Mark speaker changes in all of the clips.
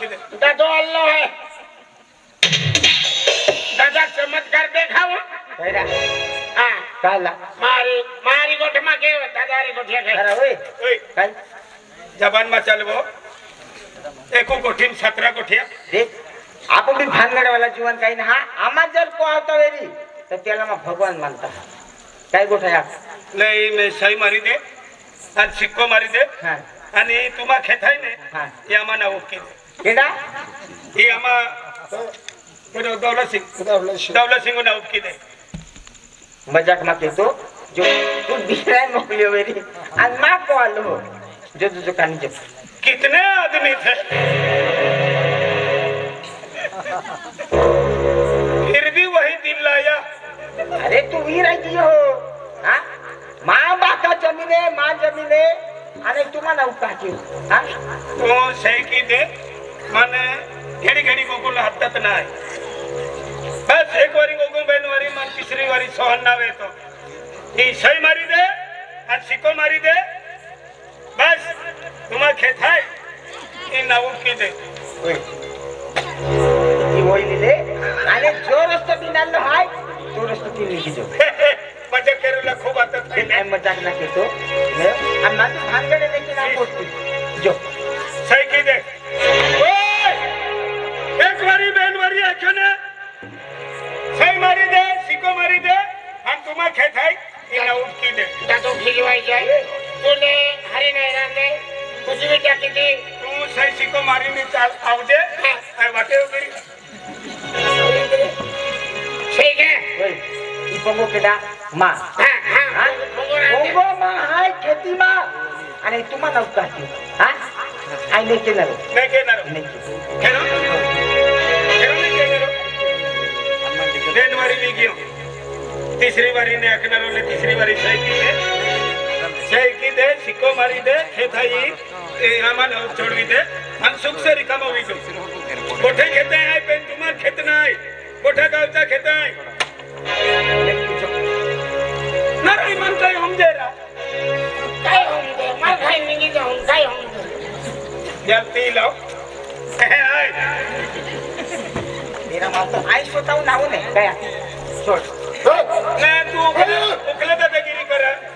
Speaker 1: किधर
Speaker 2: दादो अल्लाह है दादा चमत्कार देखावा
Speaker 3: करा
Speaker 2: हां
Speaker 3: काला
Speaker 2: मारी मारी गोठ मा के दादा री गोठ के
Speaker 3: अरे ओए
Speaker 1: ओए जबान मा चलबो एको गोठीन सतरा गोठिया
Speaker 3: देख आपण बी वाला जीवन काही ना हा आम्हा जर कोवता वेरी तर त्याला मग भगवान मानता काय गोठ आहे
Speaker 1: नाही सही मारी दे आणि सिक्को मारी दे आणि तुम्हा खेताय ने
Speaker 3: हा
Speaker 1: मना ओके
Speaker 3: हिंडा
Speaker 1: ही आम्हा
Speaker 2: दौलत
Speaker 1: सिंग
Speaker 2: दौलत सिंग
Speaker 1: दौलत सिंग नाव किती
Speaker 3: मजाक मात येतो जो तू बिराय मोकली वेरी आणि मा कॉल हो जो तुझं कानी
Speaker 1: कितने आदमी थे फिर भी वही दिन लाया
Speaker 3: अरे तू ही राहिली हो हा मा बाका जमीने मा जमीने आणि तुम्हाला उपाची हो हा
Speaker 1: तू सही की दे મને ઘેડી ઘેડી ગોકુલ હતત ના બસ એક વારી ગોકુલ બેન વારી મન તીસરી વારી સહન ના આવે તો એ સહી મારી દે આ સિક્કો મારી દે બસ તમાર ખેથાય એ નાવું કી દે
Speaker 3: ઓઈ લીધે અને જો રસ્તો બિનાલો હાય તો રસ્તો કી લીધો
Speaker 1: મજાક કરેલા ખૂબ આતત થઈ
Speaker 3: મજાક ના કેતો અને માથે ભાંગડે દેખી ના પોસ્તી જો
Speaker 2: ખીલવાઈ જાય કોને હરી નહીં રાખે પછી બેટા કીધી
Speaker 1: તું સહી સિક્કો મારીને ચાલ આવજે આ વાટે કરી
Speaker 3: ઠીક હે ઈ પંગો કેડા માં
Speaker 2: હા હા પંગો
Speaker 3: માં હાય ખેતી માં અને તું માં નવતા હા આ ને કેનરો
Speaker 1: ને કેનરો
Speaker 3: ને
Speaker 1: કેનરો ત્રણ વારી વીગ્યો તીસરી વારી ને અખનારો ને તીસરી વારી સાઈકી ને ಶೇಕಿದೆ ಸಿಕ್ಕೋ ಮಾರಿದೆ ಹೇತಾಯಿ ಆಮೇಲೆ ಚೊಡವಿದೆ ಮನ್ ಸುಖ ರಿಕಾಮ ಹೋಗಿದ್ದು ಕೊಠೆ ಖೇತೆ ಆಯ್ ಪೆನ್ ತುಮಾರ್ ಖೇತ ನಾಯ್ ಕೊಠೆ ಕಾವ್ತಾ ಖೇತ ಆಯ್ ನರೈ ಮನ್ ಕೈ ಹಮ್ದೇರ
Speaker 2: ಕೈ ಹಮ್ದೆ ಮನ್ ಕೈ ನಿಂಗಿ ಜಾಮ್ ಕೈ ಹಮ್ದೆ
Speaker 1: ಯಾತಿ ಲೋ ಆಯ್
Speaker 3: मेरा माल तो आयुष होता हूँ ना उन्हें गया छोड़
Speaker 1: मैं तू उखले दादागिरी कर रहा है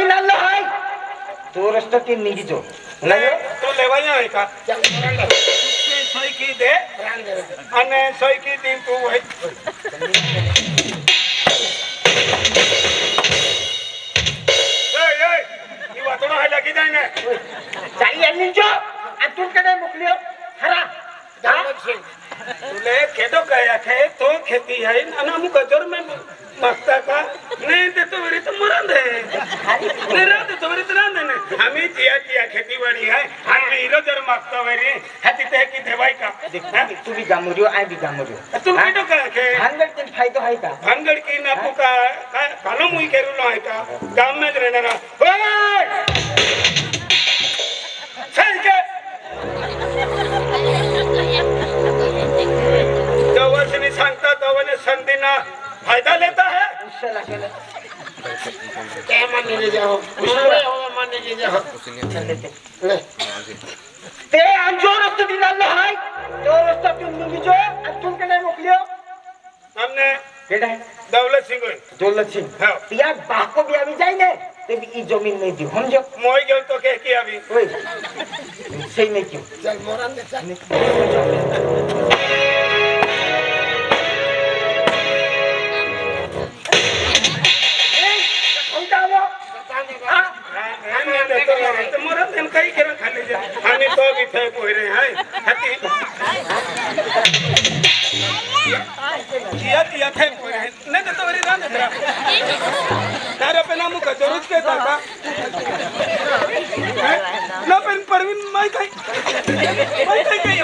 Speaker 3: તીલા હાય તો રસ્તો કે નીકળી જો લઈ
Speaker 1: તો લેવાય હોય કા સોઈ કી દે અને સોઈ કી દી તું હોય
Speaker 3: देखना कि तू भी गामरियो आई भी गामरियो
Speaker 1: तू हाँ? भी तो, तो हाँ? का के
Speaker 3: भानगड के फायदो है का
Speaker 1: भानगड की ना पुका कालो मुई केरुलो है का गाम में रहने रहणारा ओए सही के वर्ष जवसनी सांगता तो संधि ना फायदा लेता है
Speaker 3: उशाला केला क्या
Speaker 2: मानने जाओ उशाला हो मानने जाओ ले हाँ
Speaker 3: તે આ જો રસ્તો દીધા ન હાય તો રસ્તો તું મૂકી જો આ તું કને મોકલ્યો
Speaker 1: તમને
Speaker 3: બેટા
Speaker 1: દૌલત સિંહ
Speaker 3: દૌલત સિંહ
Speaker 1: હા
Speaker 3: યાર બાકો બી આવી જાય ને તે બી જમીન નહીં દી સમજો
Speaker 1: મોઈ ગયો તો કે કે આવી
Speaker 3: ઓય સહી નહીં કયો
Speaker 2: ચાલ મોરાન ને
Speaker 3: ચાલ
Speaker 1: देतो मोरा तेन काही केलं खाली जा आम्ही तो इथे पोहरे हाय हती किया किया थे पोहरे तो नाही देतो वरी ना नेत्रा तारा पे नामू का जरूर के दादा ना पण परवीन माय काय माय काय काय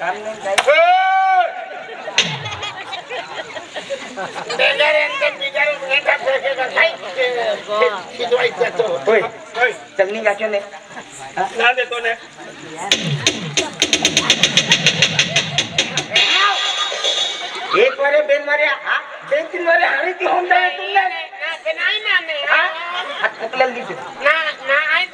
Speaker 3: ચંગની ગાચો ને
Speaker 1: ના દેતો ને
Speaker 3: એક વારે બેન મારે હા બે ત્રણ વારે હાણી થી હોમ જાય તું ના
Speaker 2: બેન આઈ ના ને હા
Speaker 3: એટલે લીધું
Speaker 2: ના ના આઈ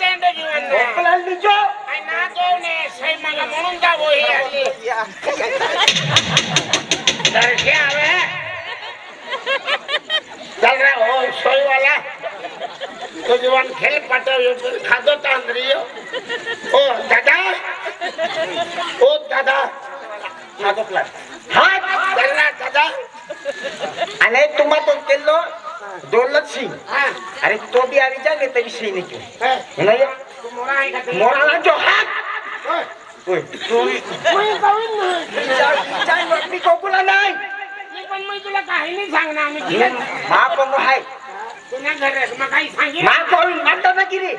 Speaker 3: sini.
Speaker 2: Eh,
Speaker 3: mana ya?
Speaker 2: Murai kata. Murai
Speaker 3: jahat. Woi, sorry.
Speaker 2: Woi, kawin lah.
Speaker 3: Jangan buat ni kau pula nai.
Speaker 2: Ni pun mai tu lah kahini sang nama kita.
Speaker 3: Maaf kau hai.
Speaker 2: Tuna gara makai sangi. Maaf
Speaker 3: kau mata nak kiri.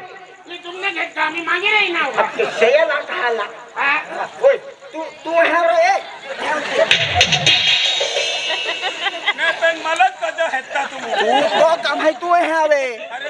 Speaker 2: Ni tumne ghar kami mangi rahi na. Ab to
Speaker 3: saya lah kahala. Woi, tu tu hai re.
Speaker 1: मैं pen मालक का जो है तू तू
Speaker 3: तो कमाई तू है रे
Speaker 1: अरे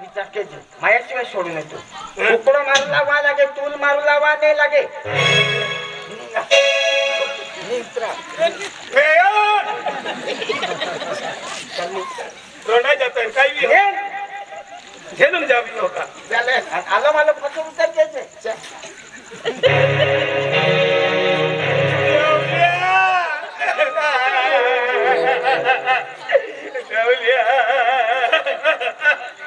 Speaker 3: विचारते सोडू सोडून येतो उकडं मारू लावा लागे तूल मारू लावा नाही लागे
Speaker 1: काय काही घेऊन जावी होता
Speaker 3: आला मला केचे
Speaker 2: तर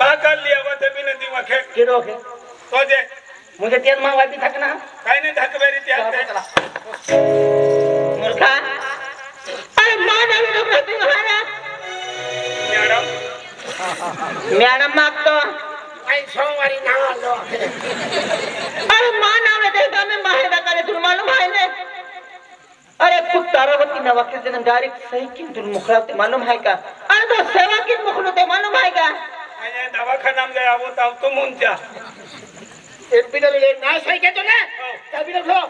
Speaker 1: पागल लिया हुआ तभी दिवा वखे
Speaker 4: किरो के
Speaker 1: तो जे
Speaker 4: मुझे तेल मांगवा भी थकना
Speaker 1: कहीं नहीं थक मेरी त्याग
Speaker 4: दे
Speaker 5: मुर्खा अरे मानव लोग नदी महाराज
Speaker 1: मैडम
Speaker 5: मैडम मागतो
Speaker 2: आई सोमवारी ना लो
Speaker 5: अरे मानव देता मैं माँ है करे तुम मालूम है ने अरे खूप तारावती नवाखेचं डायरेक्ट सही किंतून मुखळा मालूम है का अरे तो सेवा किंतु मुखलो मालूम है का
Speaker 1: દવાખાનામાં ગયા આવો તો આવતો મૂન જા
Speaker 4: એક બીજા બીજા ના સહી કેતો ને ત્યાં બીજા લો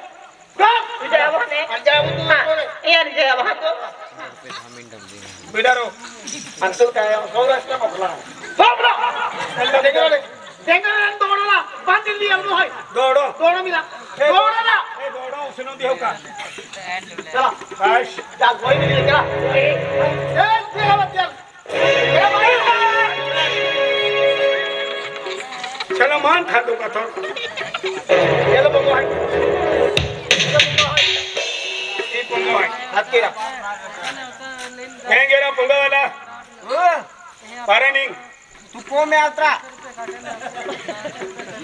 Speaker 1: બિડારો
Speaker 4: અંતલ કાયા સૌરાષ્ટ્ર મોકલા સૌરાષ્ટ્ર
Speaker 1: દેખાડે
Speaker 4: ಬೆಂಗಳೂರಲ್ಲಿ ದೋಡೋಣ ಬಂದಿಲ್ಲಿ ಅವರು ಹೋಯ್
Speaker 1: ದೋಡೋ
Speaker 4: ದೋಡಮಿಲ್ಲ
Speaker 1: ದೋಡೋಣ ಏ ದೋಡೋ ಉಸಿನೋ ದೇವಕ
Speaker 4: ಚಲ
Speaker 1: ಬಾಶ್
Speaker 4: ಜಾ ಹೋಯ್ ನಿಲ್ಲ ಏ
Speaker 2: ಏ
Speaker 4: ಏ ಮತ್ತೆ ಏ
Speaker 1: ಕ್ಷಣಮಾನ್ ಥಾಂದು ಕಥ
Speaker 4: ಎಲ್ಲ ಬೊಂಬು ಹಾಕಿ
Speaker 1: ಈ ಬೊಂಬು ಹಾಕಿ
Speaker 3: ಹತ್ತಿರ
Speaker 1: ಹೆಂಗೇನ ಪುಂಗವಲ್ಲ ಪರಣಿ
Speaker 3: ತುಪ್ಪೊಮ್ಮೆ ಹತ್ರ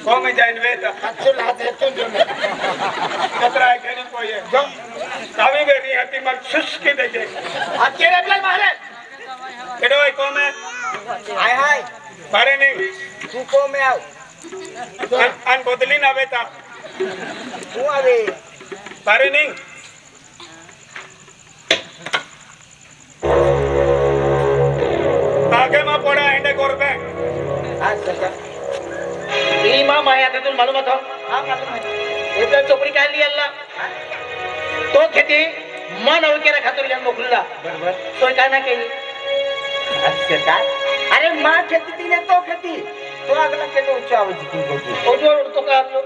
Speaker 1: ಕೋಮೆ ಜಾಯಿನ್ ವೇತ ಕತ್ರ ಹಾಕಿ ಪೋಯೆ ತಾವಿ ಬೇರಿ ಹತ್ತಿ ಮಗ ಶುಷ್ಕಿದೆ
Speaker 4: ಹತ್ತಿರ ಮಾರೇ
Speaker 1: ಇಡೋ ಕೋಮೆ
Speaker 3: ಹಾಯ್ ಹಾಯ್
Speaker 1: ಪರಣಿ
Speaker 3: ತುಪ್ಪೊಮ್ಮೆ ಆವು
Speaker 1: અન બોદલી ના આવે તા
Speaker 3: હું આવે
Speaker 1: તારે નહીં તાકેમાં પડે એંડે કરતે
Speaker 4: भीमा माया त्यातून मालूम होतं इथं चोपडी काय लिहिला तो खेती मन अवकेरा खातो लिहा मोकलीला
Speaker 3: बरोबर
Speaker 4: तो काय ना केली
Speaker 3: काय अरे मा खेती तिने तो खेती ತೋರಾಗಲ ಕೆಟ್ಟು ಉಚ್ಚಾವ
Speaker 4: ಒದು ಒಡು ತಕ ಆಲು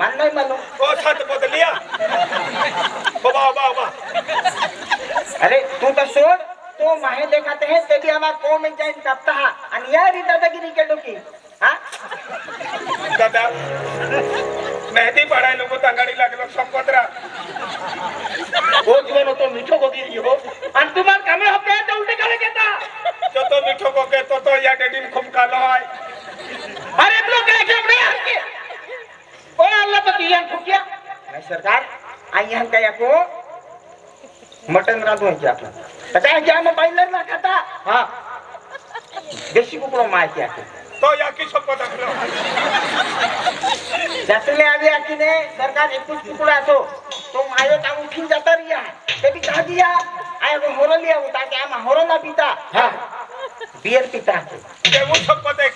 Speaker 3: ಮನ್ನೈ ಮನ್ನು
Speaker 1: ओ छत बदल तो लिया बाबा बाबा
Speaker 3: अरे तू तो सोड तो माहे देखाते हैं तेरी आवाज को में जाए सप्ताह तो है हाँ। अनियारी दादागिरी तो के डुकी हाँ
Speaker 1: दादा मेहंदी पड़ा है लोगों तंगाड़ी लगे लोग सब पत्रा
Speaker 4: वो जीवन तो मीठो को गिरी हो अन
Speaker 3: मटन रांधवायचे आपण तर काय घ्या मग बाईलर ना खाता
Speaker 4: हा
Speaker 3: देशी कुकडं माहिती आहे
Speaker 1: तो याकी सोबत आपलं
Speaker 3: शासने आली याकीने सरकार एकूण कुकडा असो तो माये का उठून जाता रिया ते बी का दिया आय होरलिया होता की आम्हा होरना पिता
Speaker 4: हा
Speaker 3: बियर पिता ते
Speaker 1: वो सोबत एक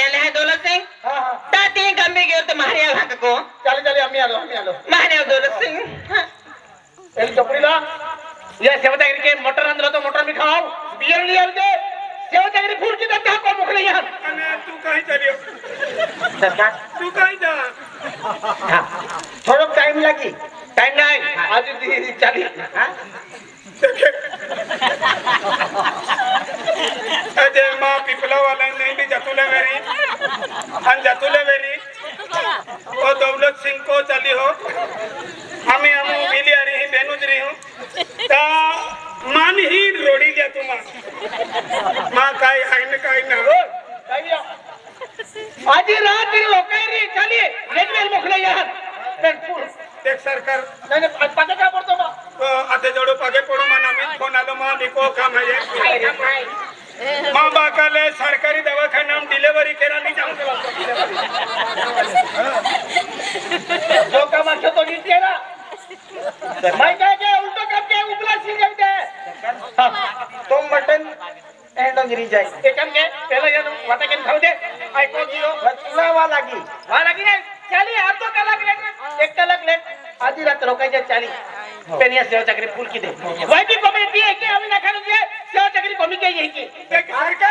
Speaker 5: ನಾನೇ दौलत सिंह
Speaker 4: ಎಲ್ಲಿ ಚಪ್ಪಡಿಲ ಯಾ ಸೇವತಾಗಿರಿಗೆ ಮಟರ್ ಅಂದ್ರ तो मटर भी खाओ बियर लिया दे ಸೇವತಾಗಿರಿ फूल की दत्ता को मुख लिया
Speaker 1: अरे तू कहीं चलियो
Speaker 3: सरकार
Speaker 1: तू कहीं जा
Speaker 3: थोड़ा टाइम लगी
Speaker 4: टाइम नहीं आज चली
Speaker 1: अजय माँ पिपला वाला नहीं भी जतुले मेरी हम जतुले लोकांना सरकारी दवाखाना डिलिव्हरी केला मी सांगतो
Speaker 4: लोक मागच्या तो नीट केला
Speaker 3: माहिती
Speaker 4: आहे का उलट करते उपला शिकवते
Speaker 3: तो मटन एंड जाय रिजाइन
Speaker 4: एकम के पहले ये वाटा के खाओ दे आई को जियो
Speaker 3: रचना वाला की
Speaker 4: वाला की नहीं चाली आप तो कलाक ले एक कलाक ले आधी रात लोकांच्या चाली पेनिया हो. सेवा चाकरी फुल की दे वाई की कमी ती आहे की आम्ही ना खाणं सेवा चाकरी कमी काही आहे की
Speaker 1: सरकार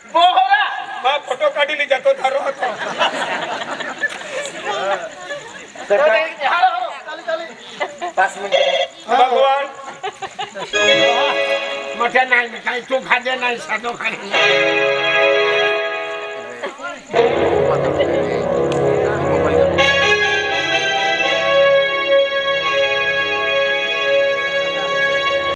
Speaker 1: নি যত ধরো হতো भगवान
Speaker 2: मोठ्या नाही मी तू खाजे नाही साधो